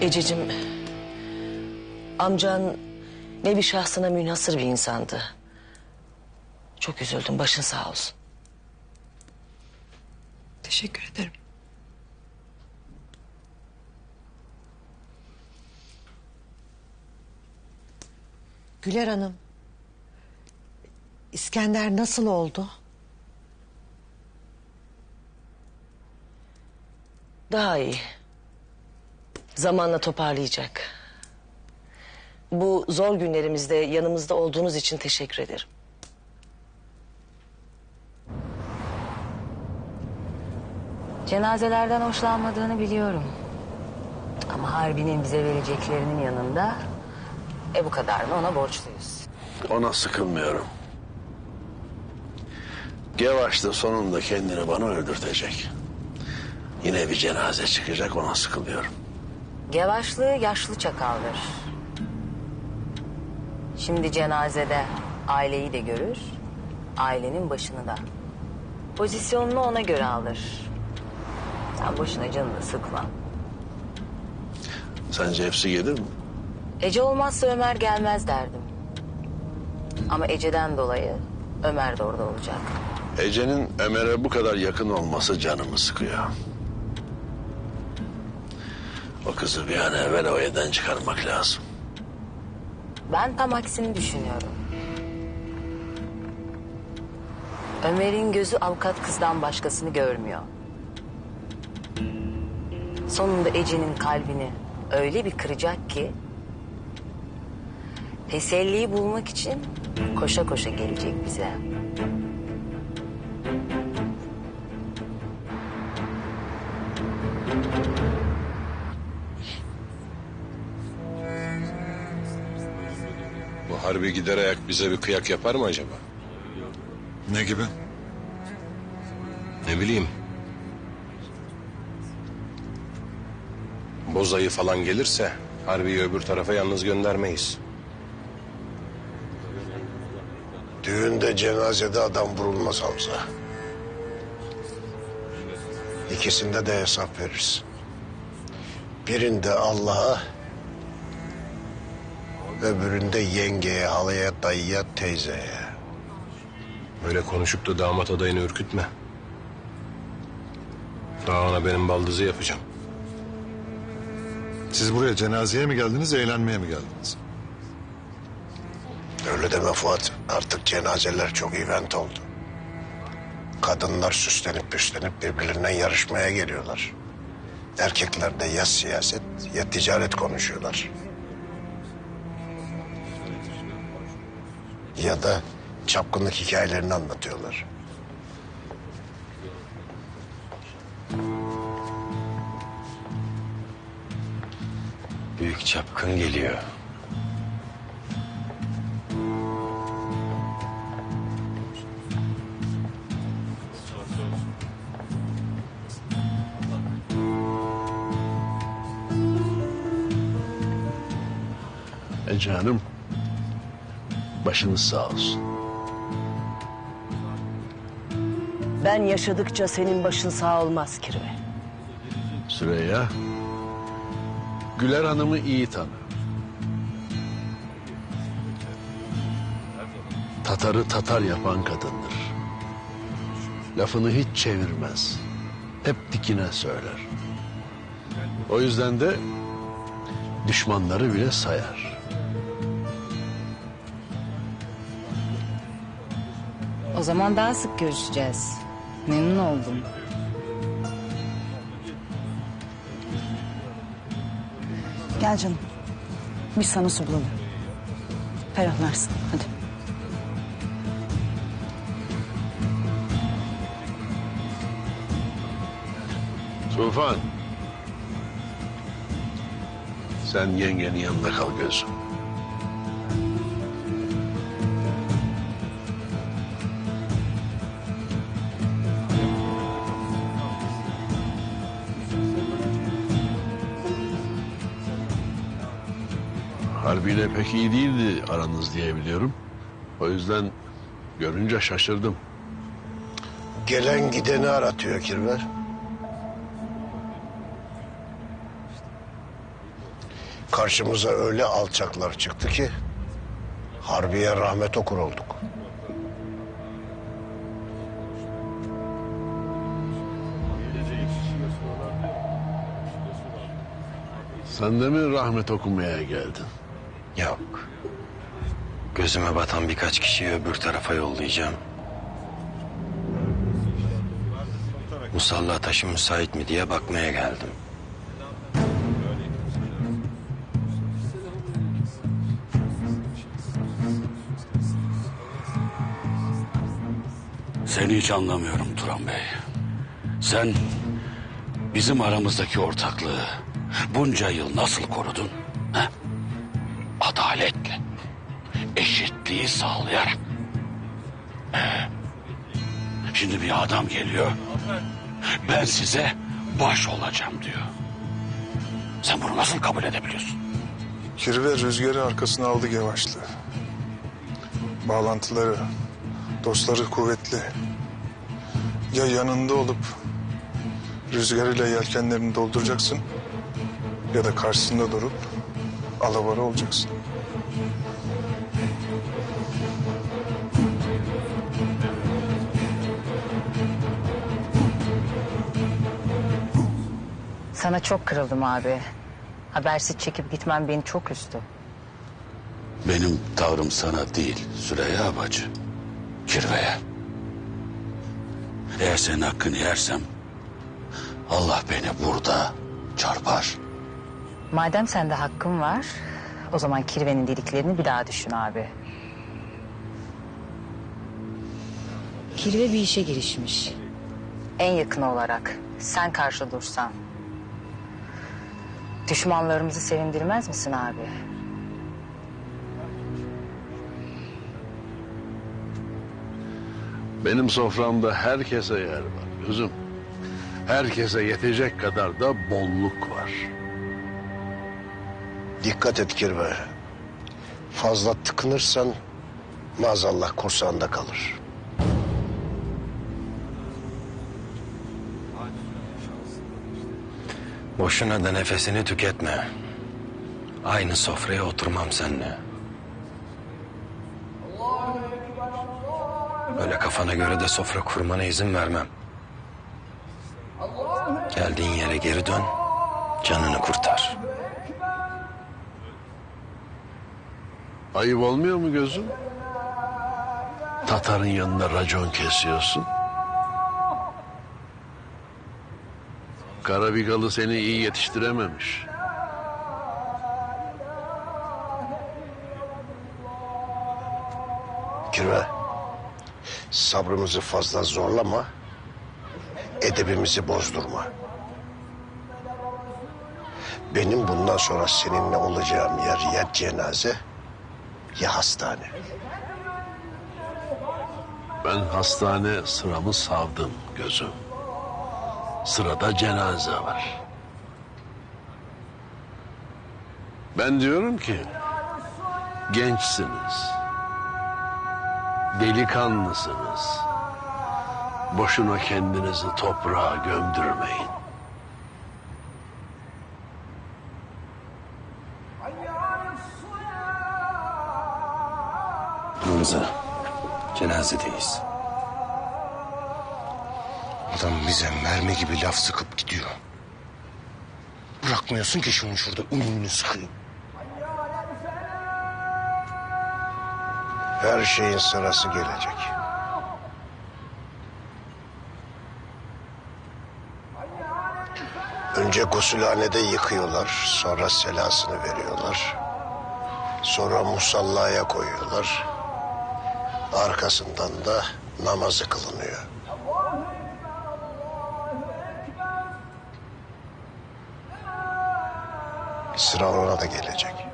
Ececiğim... Amcan nevi şahsına münhasır bir insandı. Çok üzüldüm başın sağ olsun. Teşekkür ederim. Güler Hanım. İskender nasıl oldu? Daha iyi. Zamanla toparlayacak. Bu zor günlerimizde yanımızda olduğunuz için teşekkür ederim. Cenazelerden hoşlanmadığını biliyorum. Ama Harbi'nin bize vereceklerinin yanında... ...e bu kadarını ona borçluyuz. Ona sıkılmıyorum. Gevaş da sonunda kendini bana öldürtecek. Yine bir cenaze çıkacak ona sıkılıyorum. Gevaşlı yaşlı çakaldır. Şimdi cenazede aileyi de görür, ailenin başını da. Pozisyonunu ona göre alır. Sen boşuna canını sıkma. Sence hepsi gelir mi? Ece olmazsa Ömer gelmez derdim. Ama Ece'den dolayı Ömer de orada olacak. Ece'nin Ömer'e bu kadar yakın olması canımı sıkıyor. O kızı bir an evvel o evden çıkarmak lazım. Ben tam aksini düşünüyorum. Ömer'in gözü avukat kızdan başkasını görmüyor. Sonunda Ece'nin kalbini öyle bir kıracak ki... ...teselliyi bulmak için koşa koşa gelecek bize. Harbi gider ayak bize bir kıyak yapar mı acaba? Ne gibi? Ne bileyim. Bozayı falan gelirse harbiyi öbür tarafa yalnız göndermeyiz. Düğünde cenazede adam vurulmaz Hamza. İkisinde de hesap veririz. Birinde Allah'a, öbüründe yengeye, halaya, dayıya, teyzeye. Böyle konuşup da damat adayını ürkütme. Daha ona benim baldızı yapacağım. Siz buraya cenazeye mi geldiniz, eğlenmeye mi geldiniz? Öyle deme Fuat. Artık cenazeler çok event oldu. Kadınlar süslenip püslenip birbirlerinden yarışmaya geliyorlar. Erkekler de ya siyaset ya ticaret konuşuyorlar. Ya da çapkınlık hikayelerini anlatıyorlar. Büyük çapkın geliyor. Ece Hanım, başınız sağ olsun. Ben yaşadıkça senin başın sağ olmaz Kirve. Süreyya, Güler Hanım'ı iyi tanır. Tatarı Tatar yapan kadındır. Lafını hiç çevirmez. Hep dikine söyler. O yüzden de düşmanları bile sayar. O zaman daha sık görüşeceğiz. Memnun oldum. Gel canım. Biz sana su bulalım. Ferahlarsın. Hadi. Tufan. Sen yengenin yanında kal gözüm. Harbiyle pek iyi değildi aranız diye biliyorum. O yüzden görünce şaşırdım. Gelen gideni aratıyor Kirver. Karşımıza öyle alçaklar çıktı ki Harbiye rahmet okur olduk. Sen de mi rahmet okumaya geldin? Yok. Gözüme batan birkaç kişiyi öbür tarafa yollayacağım. Musalla taşı müsait mi diye bakmaya geldim. Seni hiç anlamıyorum Turan Bey. Sen bizim aramızdaki ortaklığı bunca yıl nasıl korudun? He? Adaletle, eşitliği sağlayarak. Ee, şimdi bir adam geliyor, ben size baş olacağım diyor. Sen bunu nasıl kabul edebiliyorsun? Kirve rüzgarı arkasına aldı Gevaşlı. Bağlantıları, dostları kuvvetli. Ya yanında olup rüzgarıyla yelkenlerini dolduracaksın ya da karşısında durup alavara olacaksın. Sana çok kırıldım abi. Habersiz çekip gitmen beni çok üzdü. Benim tavrım sana değil Süreyya bacı. Kirveye. Eğer senin hakkını yersem Allah beni burada çarpar. Madem sende hakkın var, o zaman kirvenin dediklerini bir daha düşün abi. Kirve bir işe girişmiş. En yakın olarak sen karşı dursan. Düşmanlarımızı sevindirmez misin abi? Benim soframda herkese yer var gözüm. Herkese yetecek kadar da bolluk var. Dikkat et Kirve. Fazla tıkınırsan maazallah kursağında kalır. Boşuna da nefesini tüketme. Aynı sofraya oturmam seninle. Öyle kafana göre de sofra kurmana izin vermem. Geldiğin yere geri dön, canını kurtar. Ayıp olmuyor mu gözüm? Tatarın yanında racon kesiyorsun. Karabigalı seni iyi yetiştirememiş. Kirve, sabrımızı fazla zorlama, edebimizi bozdurma. Benim bundan sonra seninle olacağım yer ya cenaze ya hastane. Ben hastane sıramı savdım gözüm. Sırada cenaze var. Ben diyorum ki gençsiniz. Delikanlısınız. Boşuna kendinizi toprağa gömdürmeyin. Hamza, cenazedeyiz. Adam bize mermi gibi laf sıkıp gidiyor. Bırakmıyorsun ki şunu şurada ünlünü sıkayım. Her şeyin sırası gelecek. Önce gusülhanede yıkıyorlar, sonra selasını veriyorlar. Sonra musallaya koyuyorlar. Arkasından da namazı kılınıyor. Sıra ona da gelecek.